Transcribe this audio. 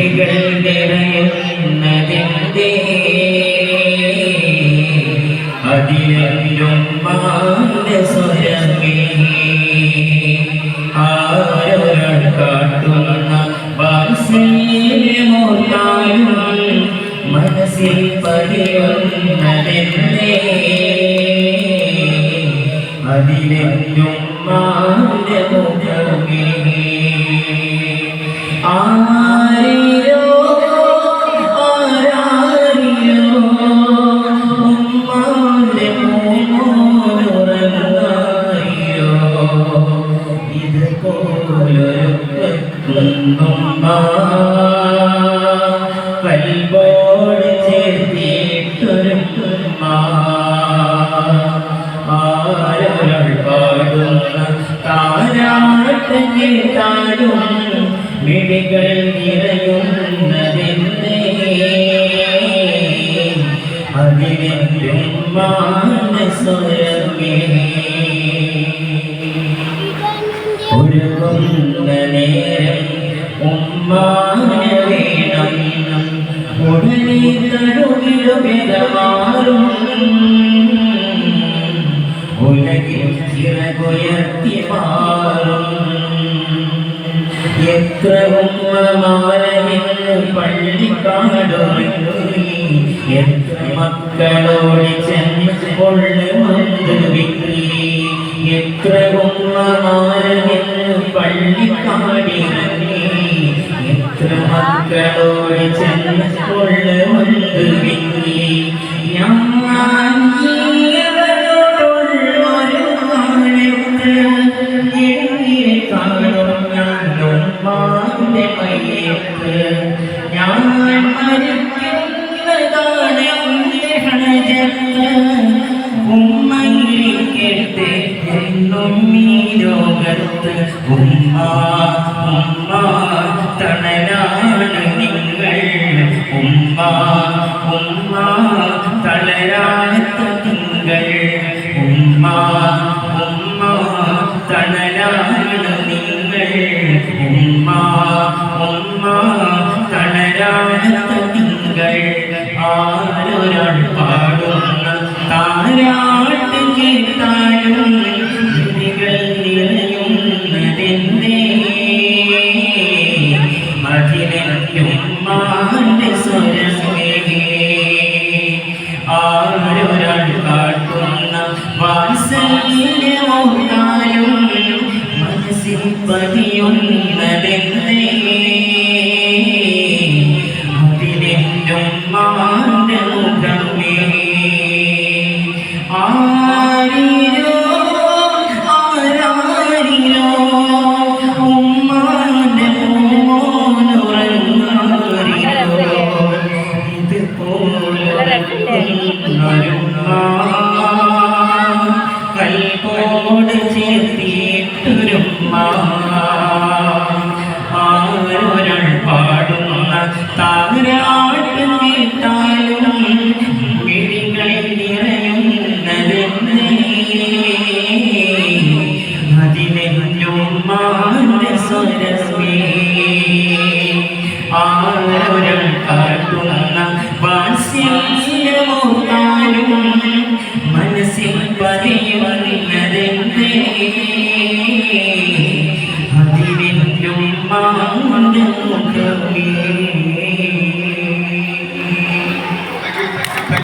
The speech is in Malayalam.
മിഴികൾ നിറയുന്നതെന്തേ? അതിലെല്ലും മാന്റെ സ്വരമേ. ആരൊരാൾ കാട്ടുന്ന വാത്സല്യമോർത്താലും മനസ്സിൽ പതിയുന്നതെന്തേ? അതിലെന്നും മാന്റെ ആരൊരാൾ പാടുന്ന താരാട്ട് കേട്ടാലും മിഴികൾ നിറയുന്നതെന്നേ അതിലും മാനസ്വരമേ ഒരുങ്ങുന്ന നേരം ഉമ്മാന വേണം ഉടനെ ചിറകുയർത്തി മാറും എത്ര ഉമ്മമാരെന്ന് പള്ളിക്കാടൊരുങ്ങി എത്ര മക്കളോട് ചെന്ന് കൊള്ളുമെന്ന് വിക്രി. എത്ര ഉമ്മമാരെന്ന് പള്ളിക്കാടിറങ്ങി എത്ര മക്കളോട് ചെന്ന് കൊള്ളുമെന്ന് വിക്കി ഞാൻ ഈ ലോകത്ത് നിങ്ങൾ തളരാത്ത നിങ്ങൾ ഉമ്മ ഉമ്മ തളരാത്ത തിങ്കൾ. ആരൊരാൾ പാടുന്ന താരാട്ട് കേട്ടാലും പതിയുന്നതെന്നേ അതിലെന്നും മാന്റെ മുഖമേ ആരിരോ ആരാരിരോ ഉമ്മാന്റെ മോനുറങ്ങാരിരോ ഇതുപോലെ കൽപോട് ആരൊരാൾ പാടുന്ന താരാട്ട് കേട്ടാലും മിഴികളിൽ നിറയുന്നതെന്നേ അതിലെന്നും മാന്റെ സ്വരമേ. ആരൊരാൾ കാട്ടുന്ന മനസ്സിൽ പതിയുന്നതെന്നേ